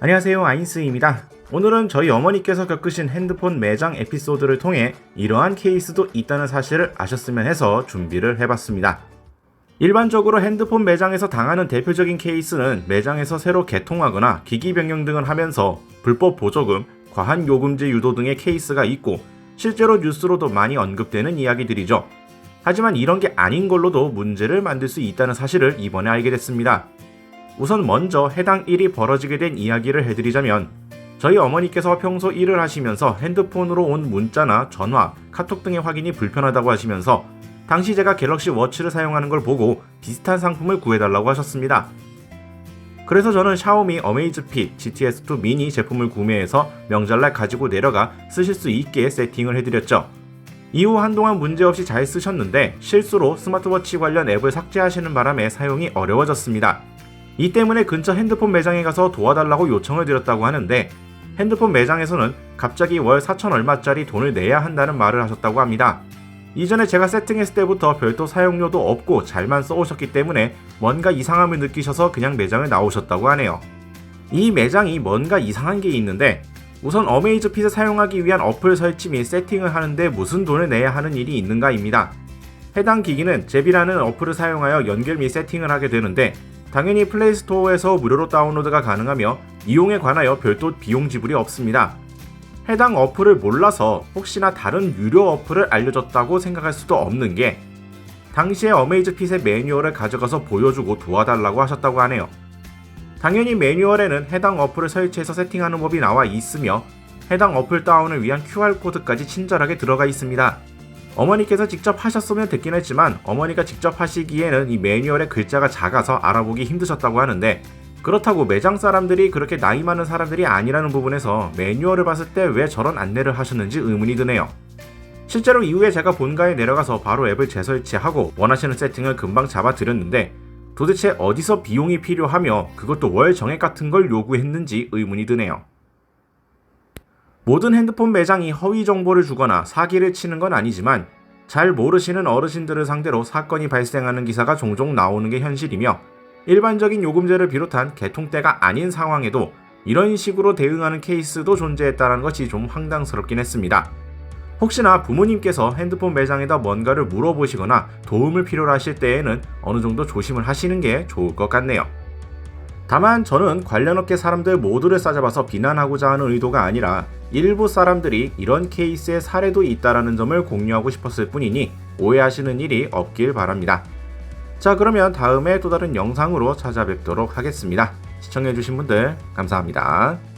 안녕하세요 아인스입니다. 오늘은 저희 어머니께서 겪으신 핸드폰 매장 에피소드를 통해 이러한 케이스도 있다는 사실을 아셨으면 해서 준비를 해봤습니다. 일반적으로 핸드폰 매장에서 당하는 대표적인 케이스는 매장에서 새로 개통하거나 기기 변경 등을 하면서 불법 보조금, 과한 요금제 유도 등의 케이스가 있고 실제로 뉴스로도 많이 언급되는 이야기들이죠. 하지만 이런 게 아닌 걸로도 문제를 만들 수 있다는 사실을 이번에 알게 됐습니다. 우선 먼저 해당 일이 벌어지게 된 이야기를 해드리자면 저희 어머니께서 평소 일을 하시면서 핸드폰으로 온 문자나 전화, 카톡 등의 확인이 불편하다고 하시면서 당시 제가 갤럭시 워치를 사용하는 걸 보고 비슷한 상품을 구해달라고 하셨습니다. 그래서 저는 샤오미 어메이즈핏 GTS2 미니 제품을 구매해서 명절날 가지고 내려가 쓰실 수 있게 세팅을 해드렸죠. 이후 한동안 문제없이 잘 쓰셨는데 실수로 스마트워치 관련 앱을 삭제하시는 바람에 사용이 어려워졌습니다. 이 때문에 근처 핸드폰 매장에 가서 도와달라고 요청을 드렸다고 하는데 핸드폰 매장에서는 갑자기 월 4천 얼마짜리 돈을 내야 한다는 말을 하셨다고 합니다. 이전에 제가 세팅했을 때부터 별도 사용료도 없고 잘만 써오셨기 때문에 뭔가 이상함을 느끼셔서 그냥 매장을 나오셨다고 하네요. 이 매장이 뭔가 이상한 게 있는데 우선 어메이즈핏을 사용하기 위한 어플 설치 및 세팅을 하는데 무슨 돈을 내야 하는 일이 있는가입니다. 해당 기기는 잽이라는 어플을 사용하여 연결 및 세팅을 하게 되는데 당연히 플레이스토어에서 무료로 다운로드가 가능하며 이용에 관하여 별도 비용 지불이 없습니다. 해당 어플을 몰라서 혹시나 다른 유료 어플을 알려줬다고 생각할 수도 없는 게 당시에 어메이즈핏의 매뉴얼을 가져가서 보여주고 도와달라고 하셨다고 하네요. 당연히 매뉴얼에는 해당 어플을 설치해서 세팅하는 법이 나와 있으며 해당 어플 다운을 위한 QR코드까지 친절하게 들어가 있습니다. 어머니께서 직접 하셨으면 됐긴 했지만 어머니가 직접 하시기에는 이 매뉴얼의 글자가 작아서 알아보기 힘드셨다고 하는데 그렇다고 매장 사람들이 그렇게 나이 많은 사람들이 아니라는 부분에서 매뉴얼을 봤을 때 왜 저런 안내를 하셨는지 의문이 드네요. 실제로 이후에 제가 본가에 내려가서 바로 앱을 재설치하고 원하시는 세팅을 금방 잡아드렸는데 도대체 어디서 비용이 필요하며 그것도 월 정액 같은 걸 요구했는지 의문이 드네요. 모든 핸드폰 매장이 허위 정보를 주거나 사기를 치는 건 아니지만 잘 모르시는 어르신들을 상대로 사건이 발생하는 기사가 종종 나오는 게 현실이며 일반적인 요금제를 비롯한 개통때가 아닌 상황에도 이런 식으로 대응하는 케이스도 존재했다는 것이 좀 황당스럽긴 했습니다. 혹시나 부모님께서 핸드폰 매장에다 뭔가를 물어보시거나 도움을 필요로 하실 때에는 어느 정도 조심을 하시는 게 좋을 것 같네요. 다만 저는 관련 업계 사람들 모두를 싸잡아서 비난하고자 하는 의도가 아니라 일부 사람들이 이런 케이스의 사례도 있다라는 점을 공유하고 싶었을 뿐이니 오해하시는 일이 없길 바랍니다. 자 그러면 다음에 또 다른 영상으로 찾아뵙도록 하겠습니다. 시청해주신 분들 감사합니다.